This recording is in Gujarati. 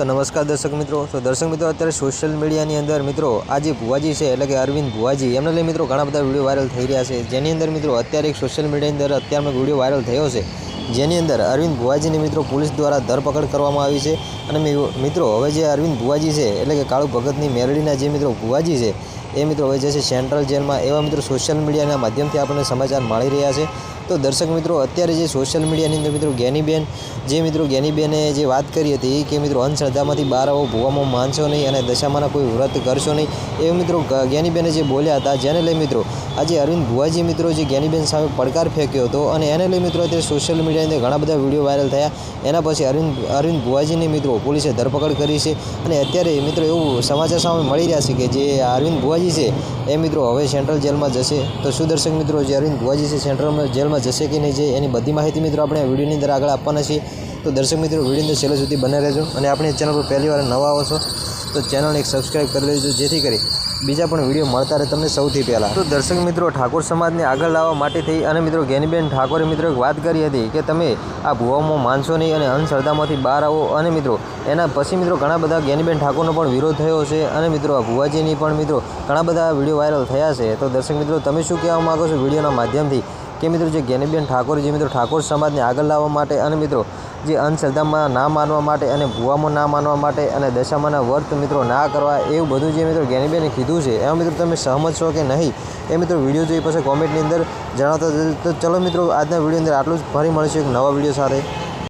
તો નમસ્કાર દર્શક મિત્રો. તો દર્શક મિત્રો, અત્યારે સોશિયલ મીડિયાની અંદર મિત્રો, આ જે ભુવાજી છે, એટલે કે અરવિંદ ભુવાજી, એમને લઈ મિત્રો ઘણા બધા વીડિયો વાયરલ થઈ રહ્યા છે. જેની અંદર મિત્રો અત્યારે એક સોશિયલ મીડિયાની અંદર અત્યારનો વીડિયો વાયરલ થયો છે. જેની અંદર અરવિંદ ભુવાજીની મિત્રો પોલીસ દ્વારા ધરપકડ કરવામાં આવી છે. અને મિત્રો, હવે જે અરવિંદ ભુવાજી છે, એટલે કે કાળુ ભગતની મેરડીના જે મિત્રો ભુવાજી છે એ મિત્રો હવે છે સેન્ટ્રલ જેલમાં એવા મિત્રો સોશિયલ મીડિયાના માધ્યમથી આપણને સમાચાર મળી રહ્યા છે. તો દર્શક મિત્રો, અત્યારે જે સોશિયલ મીડિયાની અંદર મિત્રો જ્ઞાનીબેન જે મિત્રો ગેનીબેને જે વાત કરી હતી કે મિત્રો અંધશ્રદ્ધામાંથી બહાર આવો, ભૂવામાં માનશો નહીં અને દશામાના કોઈ વ્રત કરશો નહીં એ મિત્રો જ્ઞાનીબેને જે બોલ્યા હતા, જેને લઈ મિત્રો આજે અરવિંદ ભુવાજી મિત્રો જે જ્ઞાનીબેન સામે પડકાર ફેંક્યો હતો અને એને લઈ મિત્રો અત્યારે સોશિયલ મીડિયાની અંદર ઘણા બધા વીડિયો વાયરલ થયા. એના પછી અરવિંદ અરવિંદ ભુવાજીની મિત્રો પોલીસે ધરપકડ કરી છે અને અત્યારે મિત્રો એવું સમાચાર સામે મળી રહ્યા છે કે જે અરવિંદ ભુવાજી છે. એ મિત્રો હવે સેન્ટ્રલ જેલમાં જશે. તો શું દર્શક મિત્રો જે અરવિંદ ભુવાજી છે સેન્ટ્રલ જેલમાં જશે કે નહીં, જે એની બધી માહિતી મિત્રો આપણે વિડીયોની અંદર આગળ આપવાના છીએ. તો દર્શક મિત્રો, વિડીયોની અંદર છેલ્લે સુધી બને રહેજો. અને આપણી ચેનલ પર પહેલી વાર નવા આવો છો તો ચેનલને એક સબસ્ક્રાઈબ કરી લેજો જેથી કરી બીજા પણ વીડિયો મળતા રહે તમને સૌથી પહેલાં. તો દર્શક મિત્રો, ઠાકોર સમાજને આગળ લાવવા માટે થઈ અને મિત્રો જ્ઞાનીબેન ઠાકોરે મિત્રો વાત કરી હતી કે તમે આ ભુવામાં માનશો નહીં અને અંધશ્રદ્ધામાંથી બહાર આવો અને મિત્રો, એના પછી મિત્રો ઘણા બધા જ્ઞાનીબેન ઠાકોરનો પણ વિરોધ થયો છે અને મિત્રો, આ ભુવાજીની પણ મિત્રો ઘણા બધા વીડિયો વાયરલ થયા છે. તો દર્શક મિત્રો, તમે શું કહેવા માગો છો વિડીયોના માધ્યમથી કે મિત્રો, જે જ્ઞાનીબેન ઠાકોર જે મિત્રો ઠાકોર સમાજને આગળ લાવવા માટે અને મિત્રો જે અંધશ્રદ્ધામાં ના માનવા માટે અને ભૂવામાં ના માનવા માટે અને દશામાના વર્ત મિત્રો ના કરવા એવું બધું જે મિત્રો જ્ઞાનીબેને કીધું છે, એમાં મિત્રો તમે સહમત છો કે નહીં એ મિત્રો વીડિયો જોઈ પછી કોમેન્ટની અંદર જણાવતા. તો ચલો મિત્રો, આજના વીડિયો અંદર આટલું જ ફરી મળીશું એક નવા વીડિયો સાથે